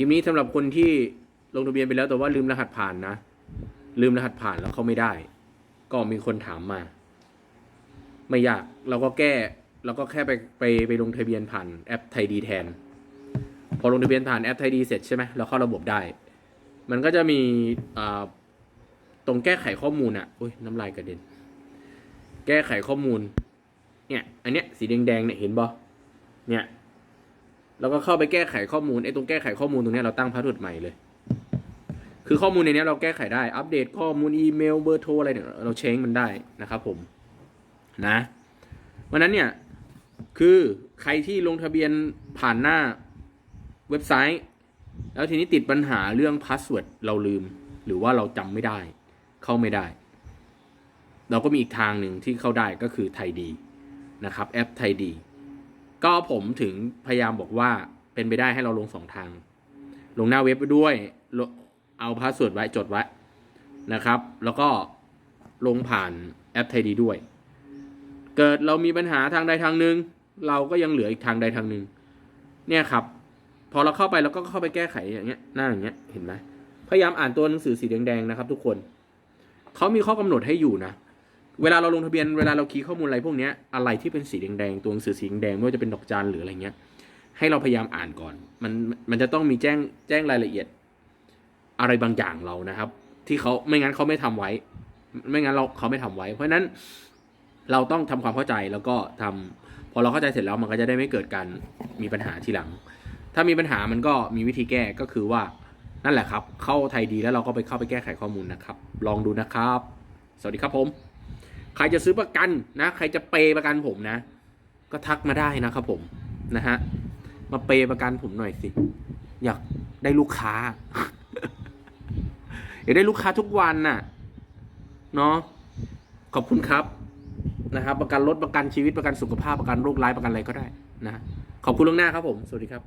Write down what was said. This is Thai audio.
คลิปนี้สำหรับคนที่ลงทะเบียนไปแล้วแต่ว่าลืมรหัสผ่านนะ ลืมรหัสผ่านแล้วเขาไม่ได้ ก็มีคนถามมา ไม่ยากเราก็แก้เราก็แค่ไปไปไปลงทะเบียนผ่านแอปไทยดีแทน พอลงทะเบียนผ่านแอปไทยดีเสร็จใช่ไหมเราเข้าระบบได้ มันก็จะมีตรงแก้ไขข้อมูลอะอุ้ยน้ำลายกระเด็น แก้ไขข้อมูล เนี่ย อันเนี้ยสีแดงๆเนี่ยเห็นบ่เนี่ย เราก็เข้าไปแก้ไขข้อมูลไอ้ตรงแก้ไขข้อมูลตรงนี้เราตั้งพาสเวิร์ดใหม่เลย คือข้อมูลในนี้เราแก้ไขได้ อัปเดตข้อมูลอีเมลเบอร์โทรอะไรเนี่ยเราเช้งมันได้นะครับผมนะวันนั้นเนี่ยคือใครที่ลงทะเบียนผ่านหน้าเว็บไซต์ แล้วทีนี้ติดปัญหาเรื่องพาสเวิร์ดเราลืม หรือว่าเราจำไม่ได้ เข้าไม่ได้ เราก็มีอีกทางหนึ่งที่เข้าได้ก็คือไทยดีนะครับแอปไทยดี ก็ผมถึงพยายามบอกว่าเป็นไปได้ให้เราลงสองทาง ลงหน้าเว็บไปด้วย เอาพาสเวิร์ดไว้จดไว้นะครับ แล้วก็ลงผ่านแอปไทยดีด้วย เกิดเรามีปัญหาทางใดทางหนึ่งเราก็ยังเหลืออีกทางใดทางหนึ่งเนี่ยครับ พอเราเข้าไปเราก็เข้าไปแก้ไขอย่างเงี้ยหน้าอย่างเงี้ยเห็นไหมพยายามอ่านตัวหนังสือสีแดงๆนะครับ ทุกคนเขามีข้อกำหนดให้อยู่นะ เวลาเราลงทะเบียนเวลาเราคีย์ข้อมูลอะไรพวกนี้อะไรที่เป็นสีแดงๆตัวหนังสือสีแดงไม่ว่าจะเป็นดอกจันหรืออะไรเงี้ย ให้เราพยายามอ่านก่อน มันมันจะต้องมีแจ้งแจ้งรายละเอียด อะไรบางอย่างเรานะครับ ที่เขาไม่งั้นเขาไม่ทำไว้ ไม่งั้นเราเขาไม่ทำไว้ เพราะฉะนั้นเราต้องทำความเข้าใจแล้วก็ทำพอเราเข้าใจเสร็จแล้วมันก็จะได้ไม่เกิดการมีปัญหาทีหลัง ถ้ามีปัญหามันก็มีวิธีแก้ก็คือว่านั่นแหละครับ เข้าไทยดีแล้วเราก็ไปเข้าไปแก้ไขข้อมูลนะครับ ลองดูนะครับ สวัสดีครับผม ใครจะซื้อประกันนะ ใครจะเปย์ประกันผมนะ ก็ทักมาได้นะครับผมนะฮะมาเปย์ประกันผมหน่อยสิ อยากได้ลูกค้า อยากได้ลูกค้าทุกวันน่ะเนาะขอบคุณครับนะครับ ประกันรถประกันชีวิตประกันสุขภาพประกันโรคร้ายประกันอะไรก็ได้นะขอบคุณล่วงหน้าครับผม สวัสดีครับ